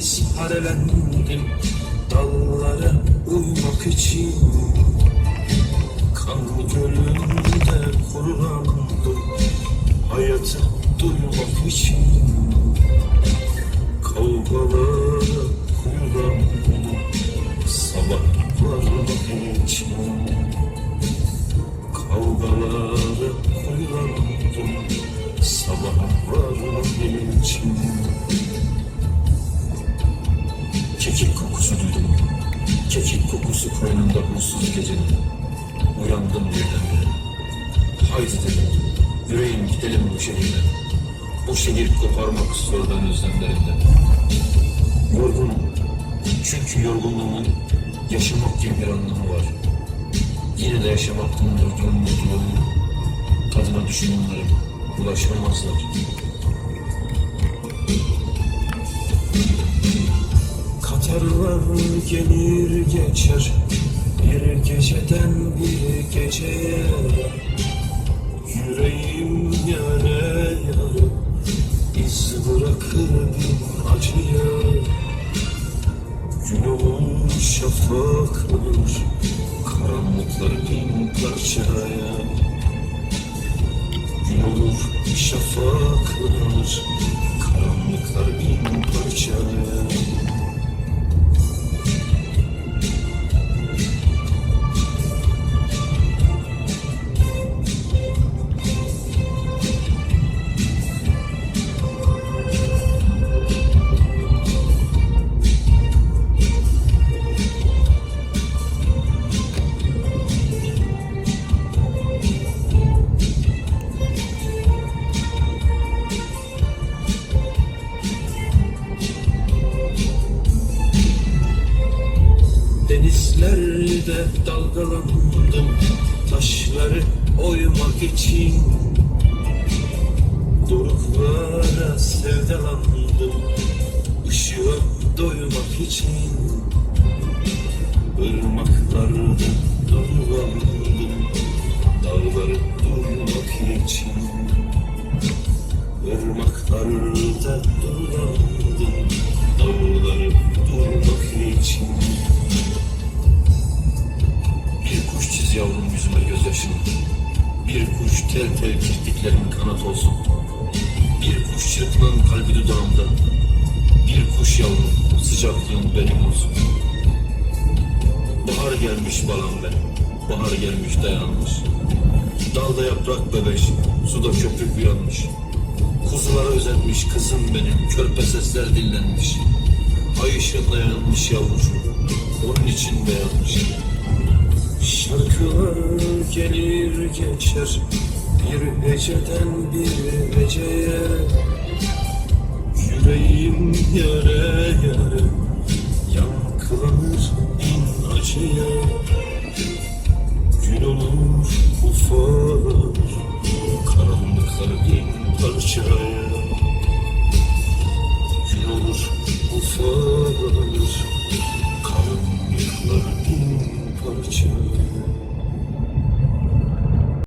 filiz harelendim Dallara uymak için. Kanlı gölümde kurulandım Hayatı duymak için Kekik kokusu koynumda huysuz gecenin. Uyandım birdenbire Haydi dedim. Yüreğim gidelim bu şehirden Bu şehir koparmak zordan özlemlerinden. Yorgunum. Çünkü yorgunluğumun Yaşamak gibi bir anlamı var. Yine de yaşamaktan durduğum mutluluğun Tadına düşmanlarım Ulaşamazlar Katarlar gelir geçer Bir geceden bir geceye. Yüreğim yare yare iz bırakır bir acıya. Gün olur şafak olur Karanlıklar bin parçaya Gün olur şafak olur Denizlerde dalgalandım Taşları oymak için. Doruklara sevdalandım Işığa doymak için. Irmaklarda durlandım Dağları durmak için. Irmaklarda durlandım Dağları durmak için tel tel kirpiklerin kanat olsun. Bir kuş çırpınan kalbi dudağımda. Bir kuş yavrum sıcaklığın benim olsun. Bahar gelmiş balam ben. Bahar gelmiş dayanmış. Dalda yaprak bebeş, suda köpük uyanmış. Kuzulara özenmiş kızım benim, körpe sesler dinlenmiş. Ay ışığında yanmış yavrucuğum, onun için beyanmış. Şarkılar gelir geçer bir geceden bir geceye Yüreğim yere yere Yankılanır in acıya. Gün olur ufalar Karanlıklar bin parçaya.